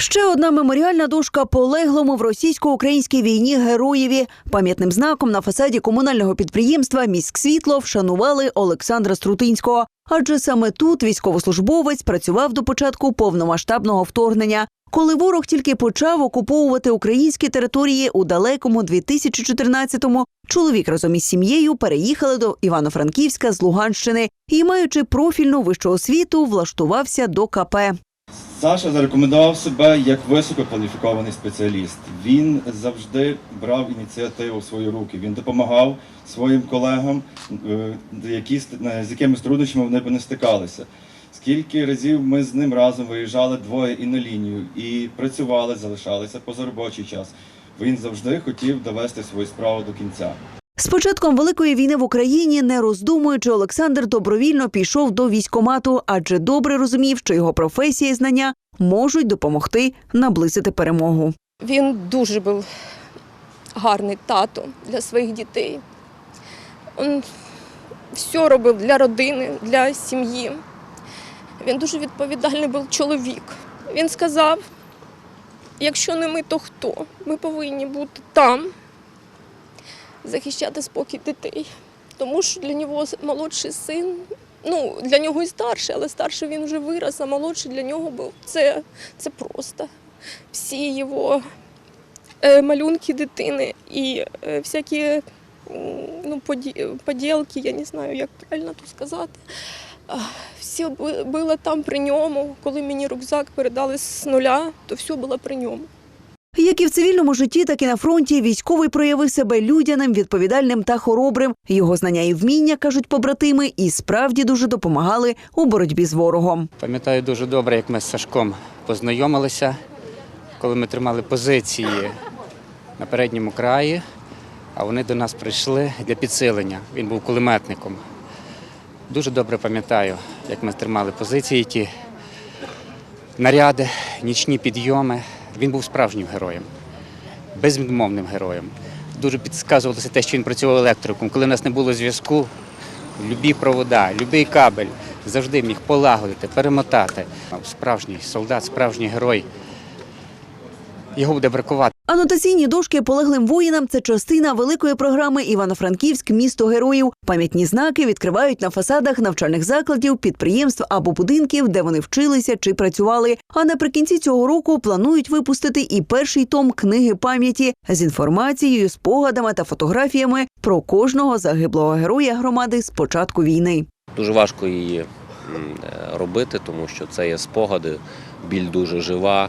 Ще одна меморіальна дошка полеглому в російсько-українській війні героєві. Пам'ятним знаком на фасаді комунального підприємства «Міськсвітло» вшанували Олександра Струтинського. Адже саме тут військовослужбовець працював до початку повномасштабного вторгнення. Коли ворог тільки почав окуповувати українські території у далекому 2014-му, чоловік разом із сім'єю переїхали до Івано-Франківська з Луганщини і, маючи профільну вищу освіту, влаштувався до КП. Саша зарекомендував себе як висококваліфікований спеціаліст. Він завжди брав ініціативу в свої руки. Він допомагав своїм колегам, е, які з якимись труднощами вони б не стикалися. Скільки разів ми з ним разом виїжджали двоє і на лінію, і працювали, залишалися поза робочий час. Він завжди хотів довести свою справу до кінця. З початком великої війни в Україні, не роздумуючи, Олександр добровільно пішов до військомату, адже добре розумів, що його професія і знання можуть допомогти наблизити перемогу. Він дуже був гарний тато для своїх дітей. Він все робив для родини, для сім'ї. Він дуже відповідальний був чоловік. Він сказав: якщо не ми, то хто? Ми повинні бути там, захищати спокій дітей. Тому що для нього молодший син, ну для нього і старший, але старший він вже вирос, а молодший для нього був це, це просто всі його е, малюнки дитини і е, всякі ну, поділки, я не знаю, як правильно тут сказати. Все було там при ньому. Коли мені рюкзак передали з нуля, то все було при ньому. Як і в цивільному житті, так і на фронті військовий проявив себе людяним, відповідальним та хоробрим. Його знання і вміння, кажуть побратими, і справді дуже допомагали у боротьбі з ворогом. Пам'ятаю дуже добре, як ми з Сашком познайомилися, коли ми тримали позиції на передньому краї, а вони до нас прийшли для підсилення. Він був кулеметником. Дуже добре пам'ятаю, як ми тримали позиції, ті наряди, нічні підйоми. Він був справжнім героєм, безвідмовним героєм. Дуже підказувалося те, що він працював електриком. Коли в нас не було зв'язку, любі провода, любий кабель завжди міг полагодити, перемотати. Справжній солдат, справжній герой. Його буде бракувати. Анотаційні дошки полеглим воїнам це частина великої програми Івано-Франківськ місто героїв. Пам'ятні знаки відкривають на фасадах навчальних закладів, підприємств або будинків, де вони вчилися чи працювали. А наприкінці цього року планують випустити і перший том книги пам'яті з інформацією, спогадами та фотографіями про кожного загиблого героя громади з початку війни. Дуже важко її е, робити, тому що це є спогади, біль дуже жива.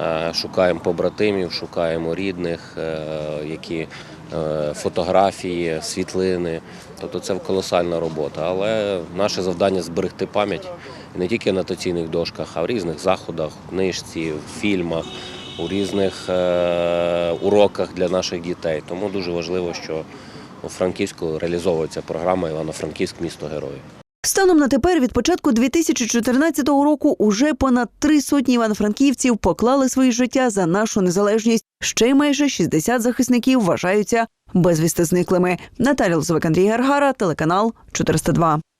Е, Шукаємо побратимів, шукаємо рідних, е, які е, фотографії, світлини. Тобто це колосальна робота. Але наше завдання зберегти пам'ять не тільки на анотаційних дошках, а в різних заходах, в книжці, в фільмах, у різних уроках для наших дітей. Тому дуже важливо, що у Франківську реалізовується програма Івано-Франківськ місто героїв. Станом на тепер від початку 2014 року уже понад три сотні івано-франківців поклали свої життя за нашу незалежність. Ще майже 60 захисників вважаються безвісти зниклими. Наталя Лозовик, Андрій Гаргара, телеканал 402.